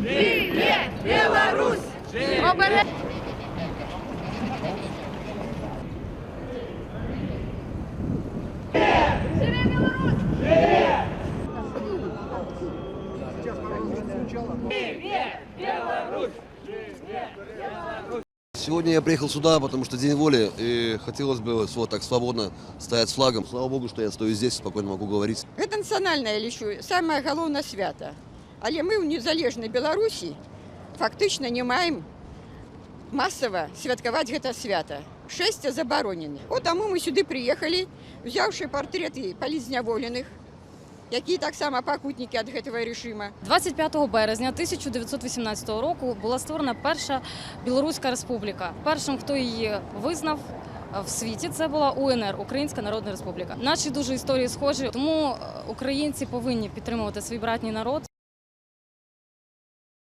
Живе Беларусь! Живе! Живе Беларусь! Живе! Сегодня я приехал сюда, потому что День воли, и хотелось бы вот так свободно стоять с флагом. Слава Богу, что я стою здесь, спокойно могу говорить. Гэта нацыянальнае лічу самае галоўнае свята. Але мы ў незалежнай Беларусі фактычна не маем масава святкаваць гэта свята. Шэсце забаронены. От таму мы сюды прыехалі, узяўшы партрэты палізняволеных, якія таксама пакутнікі ад гэтага рэжыма. 25 березня 1918 року була створена перша Білоруська республіка. Першим, хто її визнав е, в світі, це була УНР Українська Народна Республіка. Наші дуже історії схожі, тому е, українці повинні підтримувати свій братній народ.